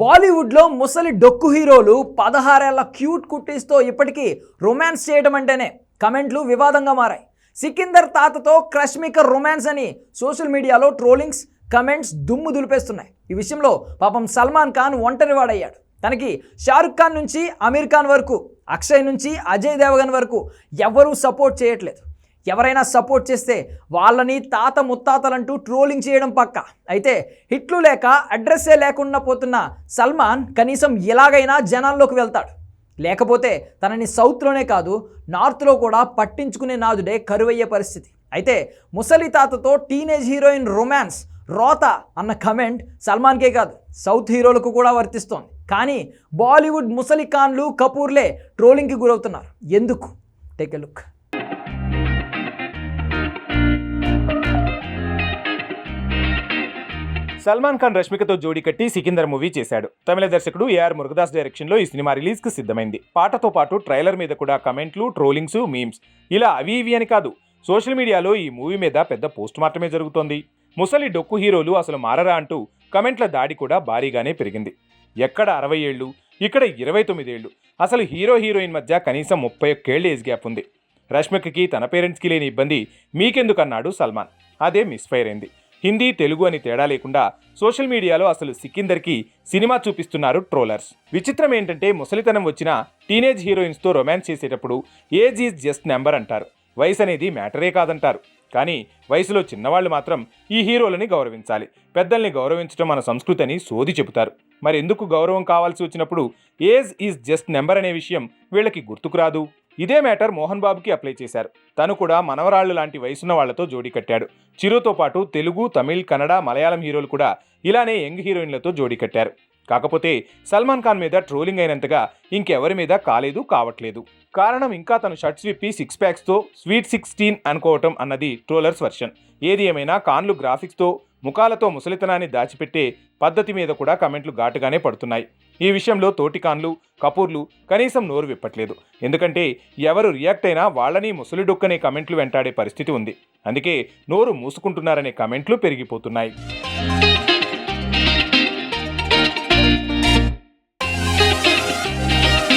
బాలీవుడ్లో ముసలి డొక్కు హీరోలు పదహారేళ్ళ క్యూట్ కుట్టీస్తో ఇప్పటికీ రొమాన్స్ చేయడం అంటేనే కమెంట్లు వివాదంగా మారాయి. సికిందర్ తాతతో క్రష్మిక రొమాన్స్ అని సోషల్ మీడియాలో ట్రోలింగ్స్ కమెంట్స్ దుమ్ము దులిపేస్తున్నాయి. ఈ విషయంలో పాపం సల్మాన్ ఖాన్ ఒంటరివాడయ్యాడు. తనకి షారుఖ్ ఖాన్ నుంచి అమీర్ ఖాన్ వరకు అక్షయ్ నుంచి అజయ్ దేవగన్ వరకు ఎవరూ సపోర్ట్ చేయట్లేదు. ఎవరైనా సపోర్ట్ చేస్తే వాళ్ళని తాత ముత్తాతలంటూ ట్రోలింగ్ చేయడం పక్క. అయితే హిట్లు లేక అడ్రస్సే లేకుండా పోతున్న సల్మాన్ కనీసం ఎలాగైనా జనాల్లోకి వెళ్తాడు. లేకపోతే తనని సౌత్లోనే కాదు నార్త్లో కూడా పట్టించుకునే నాదుడే కరువయ్యే పరిస్థితి. అయితే ముసలి తాతతో టీనేజ్ హీరోయిన్ రొమాన్స్ రోత అన్న కమెంట్ సల్మాన్కే కాదు సౌత్ హీరోలకు కూడా వర్తిస్తోంది. కానీ బాలీవుడ్ ముసలి ఖాన్లు కపూర్లే ట్రోలింగ్కి గురవుతున్నారు. ఎందుకు? Take a look Salman Khan రష్మికతో జోడీ కట్టి సికిందర్ మూవీ చేశాడు. తమిళ దర్శకుడు ఏఆర్ మురుగదాస్ డైరెక్షన్లో ఈ సినిమా రిలీజ్కు సిద్ధమైంది. పాటతో పాటు ట్రైలర్ మీద కూడా కమెంట్లు ట్రోలింగ్స్ మీమ్స్. ఇలా అవి ఇవి అని కాదు సోషల్ మీడియాలో ఈ మూవీ మీద పెద్ద పోస్ట్ మార్టమే జరుగుతోంది. ముసలి డొక్కు హీరోలు అసలు మారరా అంటూ కమెంట్ల దాడి కూడా భారీగానే పెరిగింది. ఎక్కడ అరవై ఏళ్ళు ఇక్కడ ఇరవై తొమ్మిదేళ్ళు అసలు హీరో హీరోయిన్ మధ్య కనీసం ముప్పై ఒక్కేళ్ళు ఏజ్ గ్యాప్ ఉంది. రష్మికకి తన పేరెంట్స్కి లేని ఇబ్బంది మీకెందుకన్నాడు సల్మాన్? అదే మిస్ఫైర్ అయింది. హిందీ తెలుగు అని తేడా లేకుండా సోషల్ మీడియాలో అసలు సికిందర్కి సినిమా చూపిస్తున్నారు ట్రోలర్స్. విచిత్రం ఏంటంటే ముసలితనం వచ్చిన టీనేజ్ హీరోయిన్స్తో రొమాన్స్ చేసేటప్పుడు ఏజ్ ఈజ్ జస్ట్ నెంబర్ అంటారు. వయసు అనేది మ్యాటరే కాదంటారు. కానీ వయసులో చిన్నవాళ్ళు మాత్రం ఈ హీరోలని గౌరవించాలి. పెద్దల్ని గౌరవించడం మన సంస్కృతి అని సోది చెబుతారు. మరి ఎందుకు గౌరవం కావాల్సి వచ్చినప్పుడు ఏజ్ ఈజ్ జస్ట్ నెంబర్ అనే విషయం వీళ్ళకి గుర్తుకు రాదు. ఇదే మ్యాటర్ మోహన్ బాబుకి అప్లై చేశారు. తను కూడా మనవరాళ్ళు లాంటి వయసున్న వాళ్ళతో జోడీ కట్టాడు. చిరుతో పాటు తెలుగు తమిళ్ కన్నడ మలయాళం హీరోలు కూడా ఇలానే యంగ్ హీరోయిన్లతో జోడీ కట్టారు. కాకపోతే సల్మాన్ ఖాన్ మీద ట్రోలింగ్ అయినంతగా ఇంకెవరి మీద కాలేదు కావట్లేదు. కారణం ఇంకా తను షర్ట్స్ విప్పి సిక్స్ ప్యాక్స్తో స్వీట్ సిక్స్టీన్ అనుకోవటం అన్నది ట్రోలర్స్ వర్షన్. ఏది ఏమైనా కాన్లు గ్రాఫిక్స్తో ముఖాలతో ముసలితనాన్ని దాచిపెట్టే పద్ధతి మీద కూడా కమెంట్లు ఘాటుగానే పడుతున్నాయి. ఈ విషయంలో తోటికాన్లు కపూర్లు కనీసం నోరు విప్పట్లేదు. ఎందుకంటే ఎవరు రియాక్ట్ అయినా వాళ్ళని ముసలి డొక్కనే కమెంట్లు వెంటాడే పరిస్థితి ఉంది. అందుకే నోరు మూసుకుంటున్నారనే కమెంట్లు పెరిగిపోతున్నాయి.